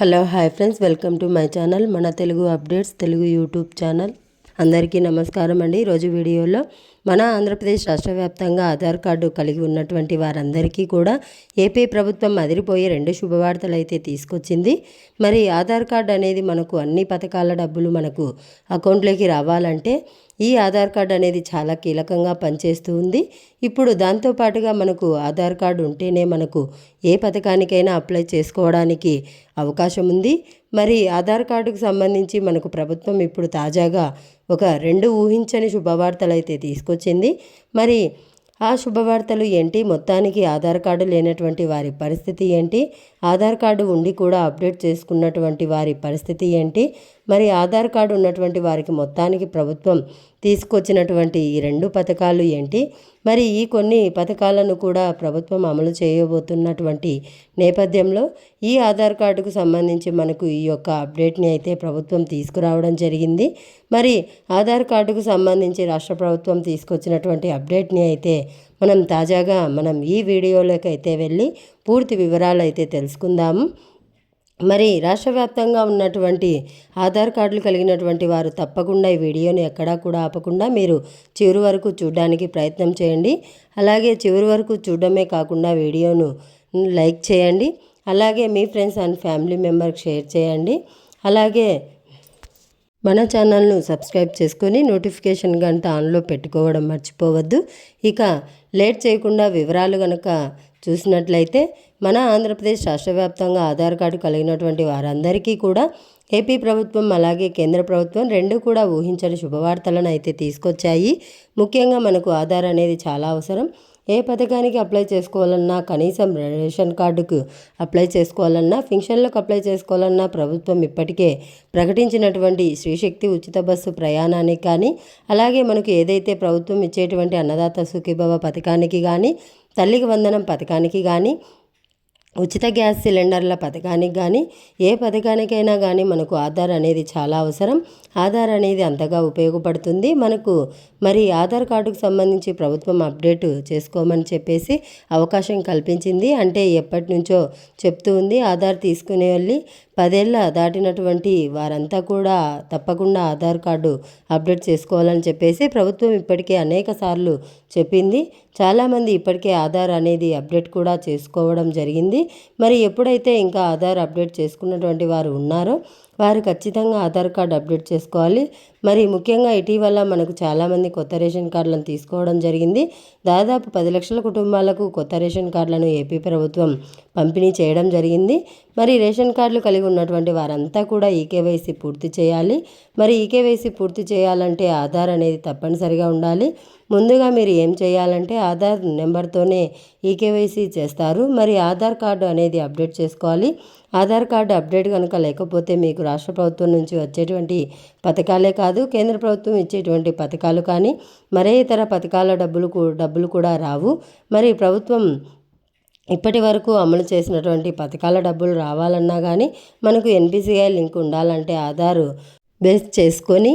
Hello hi friends. Welcome to my channel మన Telugu updates Telugu YouTube channel. అందరికీ నమస్కారం అండి. ఈరోజు వీడియోలో మన ఆంధ్రప్రదేశ్ రాష్ట్ర వ్యాప్తంగా ఆధార్ కార్డు కలిగి ఉన్నటువంటి వారందరికీ కూడా ఏపీ ప్రభుత్వం అదిరిపోయి రెండు శుభవార్తలు అయితే తీసుకొచ్చింది. మరి ఆధార్ కార్డు అనేది మనకు అన్ని పథకాల డబ్బులు మనకు అకౌంట్లోకి రావాలంటే ఈ ఆధార్ కార్డు అనేది చాలా కీలకంగా పనిచేస్తూ ఉంది. ఇప్పుడు దాంతోపాటుగా మనకు ఆధార్ కార్డు ఉంటేనే మనకు ఏ పథకానికైనా అప్లై చేసుకోవడానికి అవకాశం ఉంది. మరి ఆధార్ కార్డుకు సంబంధించి మనకు ప్రభుత్వం ఇప్పుడు తాజాగా ఒక రెండు ఊహించని శుభవార్తలు అయితే తీసుకొచ్చింది మరి ఆ శుభవార్తలు ఏంటి? మొత్తానికి ఆధార్ కార్డు లేనటువంటి వారి పరిస్థితి ఏంటి? ఆధార్ కార్డు ఉండి కూడా అప్డేట్ చేసుకున్నటువంటి వారి పరిస్థితి ఏంటి? మరి ఆధార్ కార్డు ఉన్నటువంటి వారికి మొత్తానికి ప్రభుత్వం తీసుకొచ్చినటువంటి ఈ రెండు పథకాలు ఏంటి? మరి ఈ కొన్ని పథకాలను కూడా ప్రభుత్వం అమలు చేయబోతున్నటువంటి నేపథ్యంలో ఈ ఆధార్ కార్డుకు సంబంధించి మనకు ఈ యొక్క అప్డేట్ని అయితే ప్రభుత్వం తీసుకురావడం జరిగింది. మరి ఆధార్ కార్డుకు సంబంధించి రాష్ట్ర ప్రభుత్వం తీసుకొచ్చినటువంటి అప్డేట్ని అయితే మనం తాజాగా మనం ఈ వీడియోలోకి అయితే వెళ్ళి పూర్తి వివరాలు అయితే తెలుసుకుందాము. మరి రాష్ట్ర వ్యాప్తంగా ఉన్నటువంటి ఆధార్ కార్డులు కలిగినటువంటి వారు తప్పకుండా ఈ వీడియోని ఎక్కడా కూడా ఆపకుండా మీరు చివరి వరకు చూడడానికి ప్రయత్నం చేయండి. అలాగే చివరి వరకు చూడడమే కాకుండా వీడియోను లైక్ చేయండి. అలాగే మీ ఫ్రెండ్స్ అండ్ ఫ్యామిలీ మెంబర్కి షేర్ చేయండి. అలాగే మన ఛానల్ను సబ్స్క్రైబ్ చేసుకొని నోటిఫికేషన్ గంట ఆన్లో పెట్టుకోవడం మర్చిపోవద్దు. ఇక లేట్ చేయకుండా వివరాలు కనుక చూసినట్లయితే మన ఆంధ్రప్రదేశ్ రాష్ట్ర వ్యాప్తంగా ఆధార్ కార్డు కలిగినటువంటి వారందరికీ కూడా ఏపీ ప్రభుత్వం అలాగే కేంద్ర ప్రభుత్వం రెండు కూడా ఊహించని శుభవార్తలను అయితే తీసుకొచ్చాయి. ముఖ్యంగా మనకు ఆధార్ అనేది చాలా అవసరం. ఏ పథకానికి అప్లై చేసుకోవాలన్నా కనీసం రేషన్ కార్డుకు అప్లై చేసుకోవాలన్నా ఫింక్షన్లకు అప్లై చేసుకోవాలన్నా ప్రభుత్వం ఇప్పటికే ప్రకటించినటువంటి శ్రీశక్తి ఉచిత బస్సు ప్రయాణానికి కానీ అలాగే మనకు ఏదైతే ప్రభుత్వం ఇచ్చేటువంటి అన్నదాత సుఖీభవ పథకానికి కానీ తల్లికి వందనం పథకానికి కానీ ఉచిత గ్యాస్ సిలిండర్ల పథకానికి కానీ ఏ పథకానికైనా కానీ మనకు ఆధార్ అనేది చాలా అవసరం. ఆధార్ అనేది అంతగా ఉపయోగపడుతుంది. మనకు మరి ఆధార్ కార్డుకు సంబంధించి ప్రభుత్వం అప్డేట్ చేసుకోమని చెప్పేసి అవకాశం కల్పించింది. అంటే ఎప్పటి నుంచో చెప్తూ ఉంది. ఆధార్ తీసుకునే వెళ్ళి పదేళ్ళ దాటినటువంటి వారంతా కూడా తప్పకుండా ఆధార్ కార్డు అప్డేట్ చేసుకోవాలని చెప్పేసి ప్రభుత్వం ఇప్పటికే అనేక సార్లు చెప్పింది. చాలామంది ఇప్పటికే ఆధార్ అనేది అప్డేట్ కూడా చేసుకోవడం జరిగింది. మరి ఎప్పుడైతే ఇంకా ఆధార్ అప్డేట్ చేసుకున్నటువంటి వారు ఉన్నారో వారు ఖచ్చితంగా ఆధార్ కార్డ్ అప్డేట్ చేసుకోవాలి. మరి ముఖ్యంగా ఇటీవల మనకు చాలామంది కొత్త రేషన్ కార్డులను తీసుకోవడం జరిగింది. దాదాపు పది లక్షల కుటుంబాలకు కొత్త రేషన్ కార్డులను ఏపీ ప్రభుత్వం పంపిణీ చేయడం జరిగింది. మరి రేషన్ కార్డులు కలిగి ఉన్నటువంటి వారంతా కూడా ఈకేవైసీ పూర్తి చేయాలి. మరి ఈకేవైసీ పూర్తి చేయాలంటే ఆధార్ అనేది తప్పనిసరిగా ఉండాలి. ముందుగా మీరు ఏం చేయాలంటే ఆధార్ నెంబర్తోనే ఈకేవైసీ చేస్తారు. మరి ఆధార్ కార్డు అనేది అప్డేట్ చేసుకోవాలి. ఆధార్ కార్డు అప్డేట్ కనుక లేకపోతే మీకు రాష్ట్ర ప్రభుత్వం నుంచి వచ్చేటువంటి పథకాలే కాదు కేంద్ర ప్రభుత్వం ఇచ్చేటువంటి పథకాలు కానీ మరే ఇతర పథకాల డబ్బులు డబ్బులు కూడా రావు. మరి ప్రభుత్వం ఇప్పటి వరకు అమలు చేసినటువంటి పథకాల డబ్బులు రావాలన్నా కానీ మనకు ఎన్పిసిఐ లింక్ ఉండాలంటే ఆధారు బేస్ చేసుకొని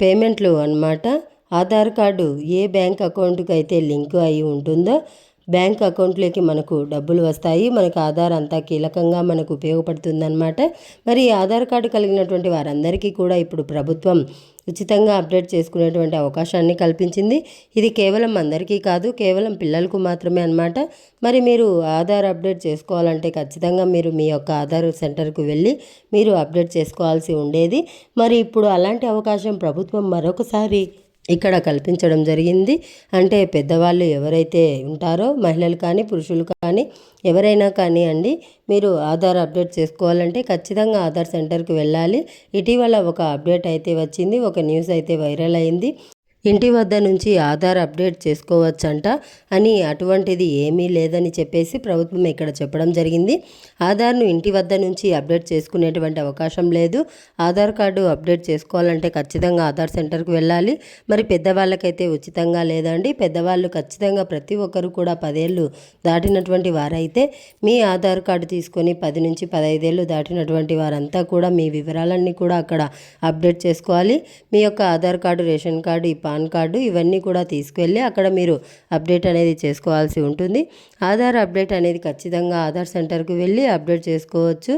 పేమెంట్లు అనమాట ఆధార్ కార్డు ఏ బ్యాంక్ అకౌంట్కి అయితే లింక్ అయి ఉంటుందో బ్యాంక్ అకౌంట్లోకి మనకు డబ్బులు వస్తాయి. మనకు ఆధార్ అంతా కీలకంగా మనకు ఉపయోగపడుతుందన్నమాట. మరి ఆధార్ కార్డు కలిగినటువంటి వారందరికీ కూడా ఇప్పుడు ప్రభుత్వం ఉచితంగా అప్డేట్ చేసుకునేటువంటి అవకాశాన్ని కల్పించింది. ఇది కేవలం అందరికీ కాదు కేవలం పిల్లలకు మాత్రమే అనమాట మరి మీరు ఆధార్ అప్డేట్ చేసుకోవాలంటే ఖచ్చితంగా మీరు మీ యొక్క ఆధార్ సెంటర్కు వెళ్ళి మీరు అప్డేట్ చేసుకోవాల్సి ఉండేది. మరి ఇప్పుడు అలాంటి అవకాశం ప్రభుత్వం మరొకసారి ఇక్కడ కల్పించడం జరిగింది. అంటే పెద్దవాళ్ళు ఎవరైతే ఉంటారో మహిళలు కానీ పురుషులు కానీ ఎవరైనా కానీ అండి మీరు ఆధార్ అప్డేట్ చేసుకోవాలంటే ఖచ్చితంగా ఆధార్ సెంటర్కి వెళ్ళాలి. ఇటీవల ఒక అప్డేట్ అయితే వచ్చింది ఒక న్యూస్ అయితే వైరల్ అయింది. ఇంటి వద్ద నుంచి ఆధార్ అప్డేట్ చేసుకోవచ్చంట అని అటువంటిది ఏమీ లేదని చెప్పేసి ప్రభుత్వం ఇక్కడ చెప్పడం జరిగింది. ఆధార్ను ఇంటి వద్ద నుంచి అప్డేట్ చేసుకునేటువంటి అవకాశం లేదు. ఆధార్ కార్డు అప్డేట్ చేసుకోవాలంటే ఖచ్చితంగా ఆధార్ సెంటర్కి వెళ్ళాలి. మరి పెద్దవాళ్ళకైతే ఉచితంగా లేదండి. పెద్దవాళ్ళు ఖచ్చితంగా ప్రతి ఒక్కరు కూడా పదేళ్ళు దాటినటువంటి వారైతే మీ ఆధార్ కార్డు తీసుకొని పది నుంచి పదైదేళ్ళు దాటినటువంటి వారంతా కూడా మీ వివరాలన్నీ కూడా అక్కడ అప్డేట్ చేసుకోవాలి. మీ యొక్క Aadhaar card ration card PAN card ఇవన్నీ కూడా తీసుకెళ్ళి అక్కడ మీరు అప్డేట్ అనేది చేసుకోవాల్సి ఉంటుంది. ఆధార్ అప్డేట్ అనేది ఖచ్చితంగా ఆధార్ సెంటర్కు వెళ్ళి అప్డేట్ చేసుకోవచ్చు.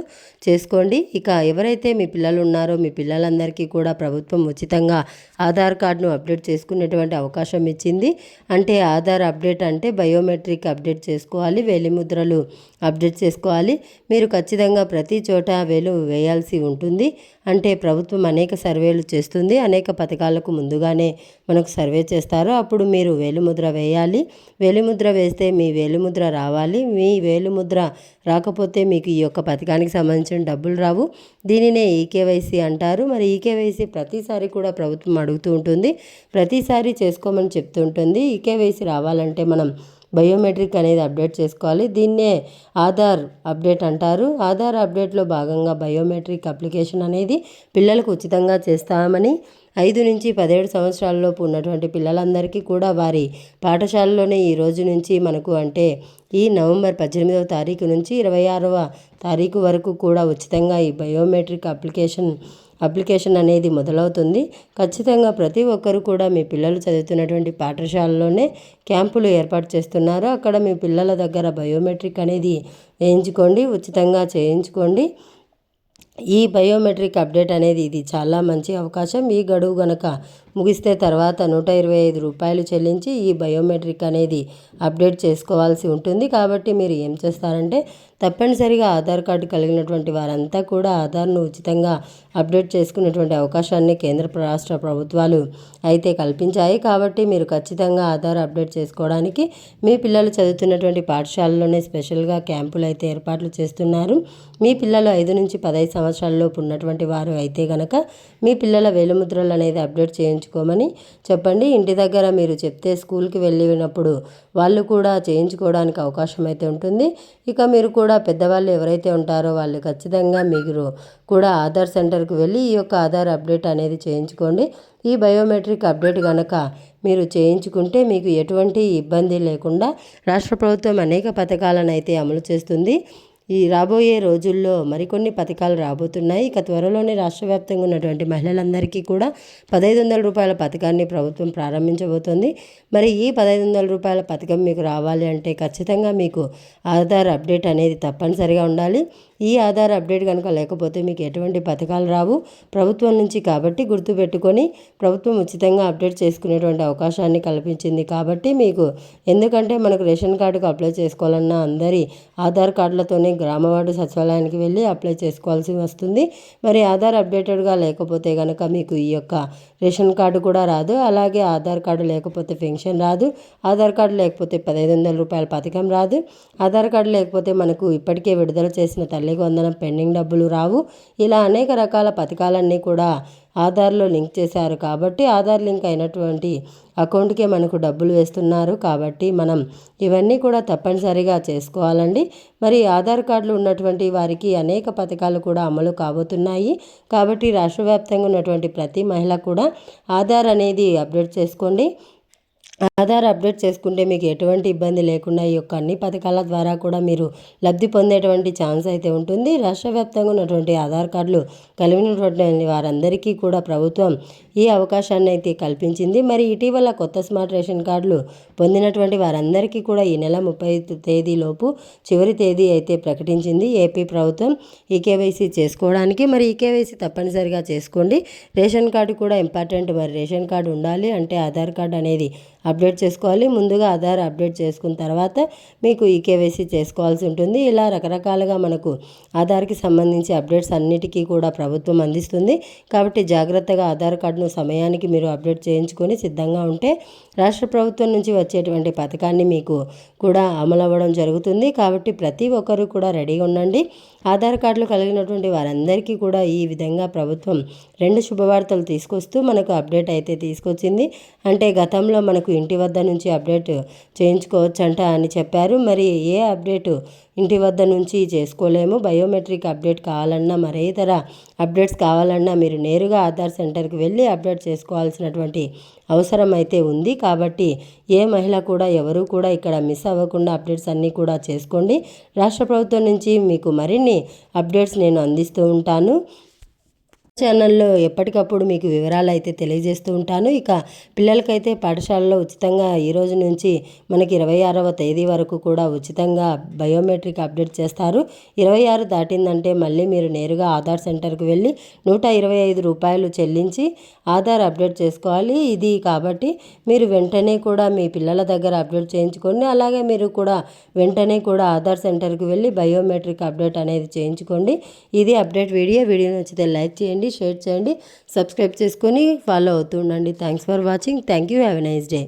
చేసుకోండి. ఇక ఎవరైతే మీ పిల్లలు ఉన్నారో మీ పిల్లలందరికీ కూడా ప్రభుత్వం ఉచితంగా ఆధార్ కార్డును అప్డేట్ చేసుకునేటువంటి అవకాశం ఇచ్చింది. అంటే ఆధార్ అప్డేట్ అంటే బయోమెట్రిక్ అప్డేట్ చేసుకోవాలి. వేలిముద్రలు అప్డేట్ చేసుకోవాలి. మీరు ఖచ్చితంగా ప్రతి చోట వేలు వేయాల్సి ఉంటుంది. అంటే ప్రభుత్వం అనేక సర్వేలు చేస్తుంది. అనేక పథకాలకు ముందుగానే మనకు సర్వే చేస్తారు అప్పుడు మీరు వేలిముద్ర వేయాలి. వేలిముద్ర వేస్తే మీ వేలిముద్ర రావాలి. మీ వేలిముద్ర రాకపోతే మీకు ఈ యొక్క పథకానికి సంబంధించిన డబ్బులు రావు. దీనినే ఈకేవైసీ అంటారు. మరి ఈకేవైసీ ప్రతిసారి కూడా ప్రభుత్వం అడుగుతూ ఉంటుంది. ప్రతిసారి చేసుకోమని చెప్తూ ఉంటుంది. ఈకేవైసీ రావాలంటే మనం బయోమెట్రిక్ అనేది అప్డేట్ చేసుకోవాలి. దీన్నే ఆధార్ అప్డేట్ అంటారు. ఆధార్ అప్డేట్లో భాగంగా బయోమెట్రిక్ అప్లికేషన్ అనేది పిల్లలకు ఉచితంగా చేస్తామని ఐదు నుంచి పదిహేడు సంవత్సరాలలోపు ఉన్నటువంటి పిల్లలందరికీ కూడా వారి పాఠశాలలోనే ఈ రోజు నుంచి మనకు అంటే ఈ నవంబర్ పద్దెనిమిదవ తారీఖు నుంచి ఇరవై ఆరవ తారీఖు వరకు కూడా ఉచితంగా ఈ బయోమెట్రిక్ అప్లికేషన్ అప్లికేషన్ అనేది మొదలవుతుంది. ఖచ్చితంగా ప్రతి ఒక్కరు కూడా మీ పిల్లలు చదువుతున్నటువంటి పాఠశాలలోనే క్యాంపులు ఏర్పాటు చేస్తున్నారు. అక్కడ మీ పిల్లల దగ్గర బయోమెట్రిక్ అనేది వేయించుకోండి ఉచితంగా చేయించుకోండి. ఈ బయోమెట్రిక్ అప్డేట్ అనేది ఇది చాలా మంచి అవకాశం. ఈ గడువు గనక ముగిస్తే తర్వాత నూట ఇరవై ఐదు రూపాయలు చెల్లించి ఈ బయోమెట్రిక్ అనేది అప్డేట్ చేసుకోవాల్సి ఉంటుంది. కాబట్టి మీరు ఏం చేస్తారంటే తప్పనిసరిగా ఆధార్ కార్డు కలిగినటువంటి వారంతా కూడా ఆధార్ను ఉచితంగా అప్డేట్ చేసుకునేటువంటి అవకాశాన్ని కేంద్ర రాష్ట్ర ప్రభుత్వాలు అయితే కల్పించాయి. కాబట్టి మీరు ఖచ్చితంగా ఆధార్ అప్డేట్ చేసుకోవడానికి మీ పిల్లలు చదువుతున్నటువంటి పాఠశాలలోనే స్పెషల్గా క్యాంపులు అయితే ఏర్పాట్లు చేస్తున్నారు. మీ పిల్లలు ఐదు నుంచి పదహైదు సంవత్సరాలలోపు ఉన్నటువంటి వారు అయితే గనక మీ పిల్లల వేలుముద్రలు అనేది అప్డేట్ చేయించుకోమని చెప్పండి. ఇంటి దగ్గర మీరు చెప్తే స్కూల్కి వెళ్ళినప్పుడు వాళ్ళు కూడా చేయించుకోవడానికి అవకాశం అయితే ఉంటుంది. ఇక మీరు కూడా పెద్దవాళ్ళు ఎవరైతే ఉంటారో వాళ్ళు ఖచ్చితంగా మీరు కూడా ఆధార్ సెంటర్కి వెళ్ళి ఈ యొక్క ఆధార్ అప్డేట్ అనేది చేయించుకోండి. ఈ బయోమెట్రిక్ అప్డేట్ కనుక మీరు చేయించుకుంటే మీకు ఎటువంటి ఇబ్బంది లేకుండా రాష్ట్ర ప్రభుత్వం అనేక పథకాలను అయితే అమలు చేస్తుంది. ఈ రాబోయే రోజుల్లో మరికొన్ని పథకాలు రాబోతున్నాయి. ఇక త్వరలోనే రాష్ట్ర వ్యాప్తంగా ఉన్నటువంటి మహిళలందరికీ కూడా పదహైదు వందల రూపాయల పథకాన్ని ప్రభుత్వం ప్రారంభించబోతోంది. మరి ఈ పదహైదు వందల రూపాయల పథకం మీకు రావాలి అంటే ఖచ్చితంగా మీకు ఆధార్ అప్డేట్ అనేది తప్పనిసరిగా ఉండాలి. ఈ ఆధార్ అప్డేట్ కనుక లేకపోతే మీకు ఎటువంటి పథకాలు రావు. ప్రభుత్వం నుంచి కాబట్టి గుర్తుపెట్టుకొని ప్రభుత్వం ఉచితంగా అప్డేట్ చేసుకునేటువంటి అవకాశాన్ని కల్పించింది. కాబట్టి మీకు ఎందుకంటే మనకు రేషన్ కార్డుకు అప్లై చేసుకోవాలన్నా అందరి ఆధార్ కార్డులతోనే గ్రామవార్డు సచివాలయానికి వెళ్ళి అప్లై చేసుకోవాల్సి వస్తుంది. మరి ఆధార్ అప్డేటెడ్గా లేకపోతే కనుక మీకు ఈ యొక్క రేషన్ కార్డు కూడా రాదు. అలాగే ఆధార్ కార్డు లేకపోతే పెన్షన్ రాదు. ఆధార్ కార్డు లేకపోతే పదహైదు వందల రూపాయల పథకం రాదు. ఆధార్ కార్డు లేకపోతే మనకు ఇప్పటికే విడుదల చేసిన తల్లి తల్లికి వందనం పెండింగ్ డబ్బులు రావు. ఇలా అనేక రకాల పథకాలన్నీ కూడా ఆధార్లో లింక్ చేశారు. కాబట్టి ఆధార్ లింక్ అయినటువంటి అకౌంట్కే మనకు డబ్బులు వేస్తున్నారు. కాబట్టి మనం ఇవన్నీ కూడా తప్పనిసరిగా చేసుకోవాలండి. మరి ఆధార్ కార్డులు ఉన్నటువంటి వారికి అనేక పథకాలు కూడా అమలు కాబోతున్నాయి. కాబట్టి రాష్ట్ర వ్యాప్తంగా ఉన్నటువంటి ప్రతి మహిళ కూడా ఆధార్ అనేది అప్డేట్ చేసుకోండి. ఆధార్ అప్డేట్ చేసుకుంటే మీకు ఎటువంటి ఇబ్బంది లేకుండా ఈ యొక్క అన్ని పథకాల ద్వారా కూడా మీరు లబ్ధి పొందేటువంటి ఛాన్స్ అయితే ఉంటుంది. రాష్ట్ర వ్యాప్తంగా ఉన్నటువంటి ఆధార్ కార్డులు కలిగినటువంటి వారందరికీ కూడా ప్రభుత్వం ఈ అవకాశాన్ని అయితే కల్పించింది. మరి ఇటీవల కొత్త స్మార్ట్ రేషన్ కార్డులు పొందినటువంటి వారందరికీ కూడా ఈ నెల ముప్పై తేదీలోపు చివరి తేదీ అయితే ప్రకటించింది ఏపీ ప్రభుత్వం. ఈ కేవైసీ చేసుకోవడానికి మరి ఈ కేవైసీ తప్పనిసరిగా చేసుకోండి. రేషన్ కార్డు కూడా ఇంపార్టెంట్. మరి రేషన్ కార్డు ఉండాలి అంటే ఆధార్ కార్డు అనేది అప్డేట్ చేసుకోవాలి. ముందుగా ఆధార్ అప్డేట్ చేసుకున్న తర్వాత మీకు ఈ కేవైసీ చేసుకోవాల్సి ఉంటుంది. ఇలా రకరకాలుగా మనకు ఆధార్కి సంబంధించి అప్డేట్స్ అన్నిటికీ కూడా ప్రభుత్వం అందిస్తుంది. కాబట్టి జాగ్రత్తగా ఆధార్ కార్డును సమయానికి మీరు అప్డేట్ చేయించుకొని సిద్ధంగా ఉంటే రాష్ట్ర ప్రభుత్వం నుంచి వచ్చేటువంటి పథకాన్ని మీకు కూడా అమలు అవ్వడం జరుగుతుంది. కాబట్టి ప్రతి ఒక్కరూ కూడా రెడీగా ఉండండి. ఆధార్ కార్డులు కలిగినటువంటి వారందరికీ కూడా ఈ విధంగా ప్రభుత్వం రెండు శుభవార్తలు తీసుకొస్తూ మనకు అప్డేట్ అయితే తీసుకొచ్చింది. అంటే గతంలో మనకు ఇంటి వద్ద నుంచి అప్డేట్ చేయించుకోవచ్చంట అని చెప్పారు. మరి ఏ అప్డేట్ ఇంటి వద్ద నుంచి చేసుకోలేము? బయోమెట్రిక్ అప్డేట్ కావాలన్నా మరే ఇతర అప్డేట్స్ కావాలన్నా మీరు నేరుగా ఆధార్ సెంటర్కి వెళ్ళి అప్డేట్ చేసుకోవాల్సినటువంటి అవసరం అయితే ఉంది. కాబట్టి ఏ మహిళ కూడా ఎవరు కూడా ఇక్కడ మిస్ అవ్వకుండా అప్డేట్స్ అన్నీ కూడా చేసుకోండి. రాష్ట్ర ప్రభుత్వం నుంచి మీకు మరిన్ని అప్డేట్స్ నేను అందిస్తూ ఉంటాను. ఛానల్లో ఎప్పటికప్పుడు మీకు వివరాలు అయితే తెలియజేస్తూ ఉంటాను. ఇక పిల్లలకైతే పాఠశాలలో ఉచితంగా ఈ రోజు నుంచి మనకి ఇరవై ఆరవ తేదీ వరకు కూడా ఉచితంగా బయోమెట్రిక్ అప్డేట్ చేస్తారు. ఇరవై ఆరు దాటిందంటే మళ్ళీ మీరు నేరుగా ఆధార్ సెంటర్కి వెళ్ళి నూట ఇరవై ఐదు రూపాయలు చెల్లించి ఆధార్ అప్డేట్ చేసుకోవాలి. ఇది కాబట్టి మీరు వెంటనే కూడా మీ పిల్లల దగ్గర అప్డేట్ చేయించుకోండి. అలాగే మీరు కూడా వెంటనే కూడా ఆధార్ సెంటర్కి వెళ్ళి బయోమెట్రిక్ అప్డేట్ అనేది చేయించుకోండి. ఇది అప్డేట్ వీడియో. వీడియో నచ్చితే లైక్ చేయండి. షేర్ చేయండి సబ్స్క్రైబ్ చేసుకొని ఫాలో అవుతూ ఉండండి thanks for watching thank you have a nice day